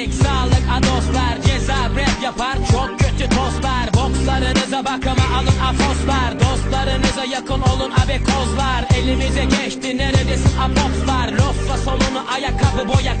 Gençlik, sağlık, adoslar Ceza rap yapar, çok kötü tostlar Bokslarınıza bakıma alın afoslar. Dostlarınıza yakın olun abekozlar Elimize geçti neredesin apopslar Lofla solunu ayakkabı boya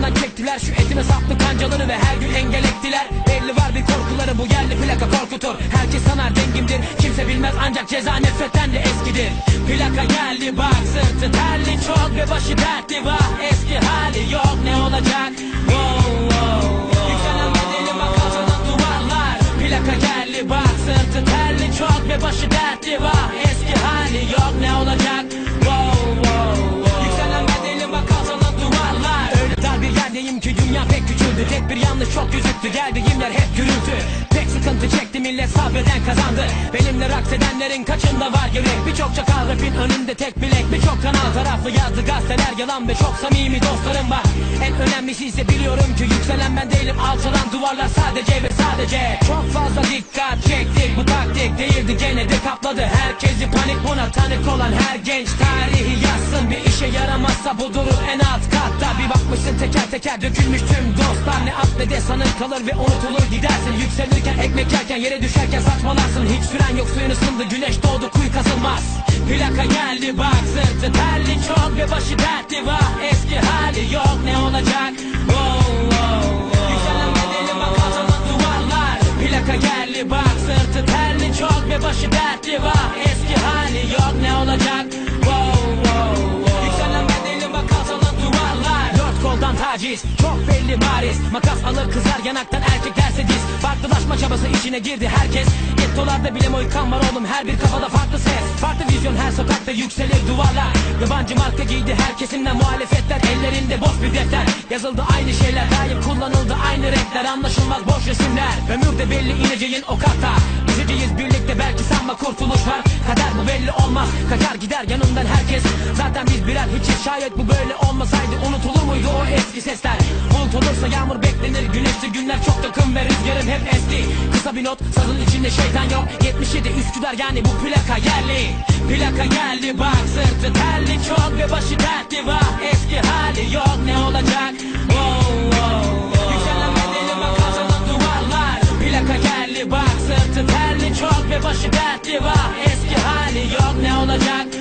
Yandan çektiler şu etime saplı kancaları Ve her gün engel ettiler. Belli var bir korkuları bu yerli plaka korkutur. Herkes sanar dengimdir Kimse bilmez ancak ceza nefretten de eskidir. Plaka geldi bak sırtı terli çok Ve başı dertli. Var eski hali yok ne olacak? Wow, küçüldü Tek bir yanlış çok gözüktü geldiğim yer hep gürültü. Pek sıkıntı çekti millet sabreden kazandı. Benimle raks edenlerin kaçında var yürek Birçok çakal rapin önünde tek bilek. Birçok kanal taraflı yazdı gazeteler. Yalan Ve çok samimi dostlarım var. En önemlisi ise biliyorum ki yükselen ben değilim. Alçalan duvarlar sadece ve sadece. Çok fazla dikkat çektik bu taktik değildi. Gene de kapladı. Herkesi panik buna tanık olan her genç tarihi yazsın Bir işe yaramazsa bu durur en alt katta. Bir bakmışsın teker teker dökülmüş tüm dostlar. Ne at ne de sanır kalır ve unutulur gidersin. Yükselirken ekmek yerken yere düşerken saçmalarsın. Hiç süren yok suyun ısındı güneş doğdu kuyu kazılmaz. Plaka geldi bak sırtı terli çok ve başı dertli. Var Eski hali yok ne olacak? Wow, wow, wow. Yükselen bedeli bak alçalan duvarlar. Plaka geldi bak sırtı terli çok ve başı dertli. Var Eski hali yok ne olacak çok belli bariz. Makas alır kızar yanaktan erkek derse diz Farklılaşma çabası içine girdi herkes. Gettolarda bile moykan var oğlum her bir kafada farklı ses. Farklı vizyon her sokakta yükselir duvarlar. Yabancı marka giydi her kesimden muhalefetler. Ellerinde boş bir defter. Yazıldı aynı şeyler daim kullanıldı aynı renkler. Anlaşılmaz boş resimler. Ömürde belli ineceğin o kata. Üzeceğiz birlikte belki sanma kurtuluş var Kader bu belli olmaz. Kaçar gider yanından herkes. Zaten biz birer hiçiz şayet bu böyle olmasaydı Unutulur muydu o eski sesler unutulursa yağmur beklenir. Güneşli günler çok takım ve rüzgarım hep esti. Kısa bir not sazın içinde şeytan yok. 77 Üsküdar yani bu plaka yerli. Plaka geldi bak sırtı terli. Çok ve başı dertli var Eski hali yok. Ne olacak? Oh, oh, oh. Yükselen bedenime kazanan duvarlar. Plaka geldi bak sırtı terli. Çok ve başı dertli var Eski hali yok. Ne olacak?